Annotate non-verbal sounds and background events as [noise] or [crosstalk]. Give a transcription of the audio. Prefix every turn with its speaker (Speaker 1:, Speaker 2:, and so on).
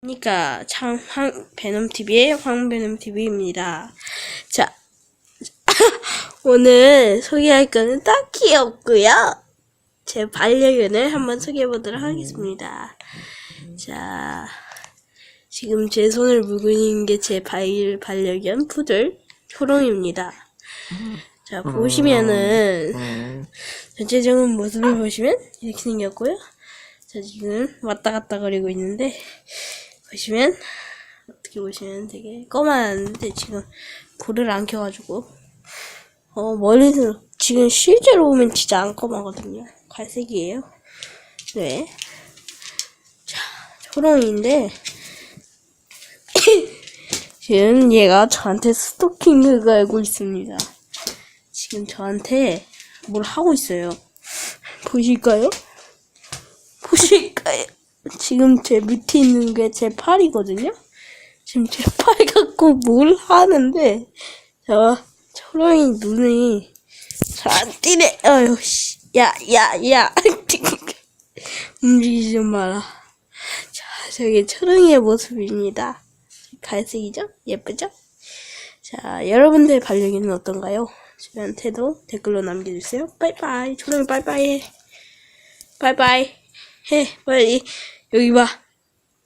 Speaker 1: 그러니까 참 황, 베놈 TV의 황베놈 TV입니다. 자, [laughs] 오늘 소개할 거는 딱히 없고요. 제 반려견을 한번 소개해 보도록 하겠습니다. 자, 지금 제 손을 물고 있는 게 제 반려견 푸들 초롱입니다. 자, 보시면은 전체적인 모습을 보시면 이렇게 생겼고요. 자, 지금 왔다 갔다 거리고 있는데 보시면 어떻게 보시면 되게 검한데 지금 불을 안 켜가지고 어 멀리서 지금 실제로 보면 진짜 안 검하거든요. 갈색이에요. 네. 자, 초롱인데 [laughs] 지금 얘가 저한테 스토킹을 걸고 있습니다. 지금 저한테 뭘 하고 있어요. 보실까요? 보실까요? 지금 제 밑에 있는 게 제 팔이거든요? 지금 제 [laughs] 팔 갖고 뭘 하는데, 저, 초롱이 눈이 잘 안 띄네. 어휴, 씨. 야, 야, 야. [laughs] 움직이지 좀 마라. 자, 저기 초롱이의 모습입니다. 갈색이죠? 예쁘죠? 자, 여러분들 반려견은 어떤가요? 저한테도 댓글로 남겨주세요. 빠이빠이. 초롱이 빠이빠이 해. 빠이빠이. 해, 빨리. 여기 봐.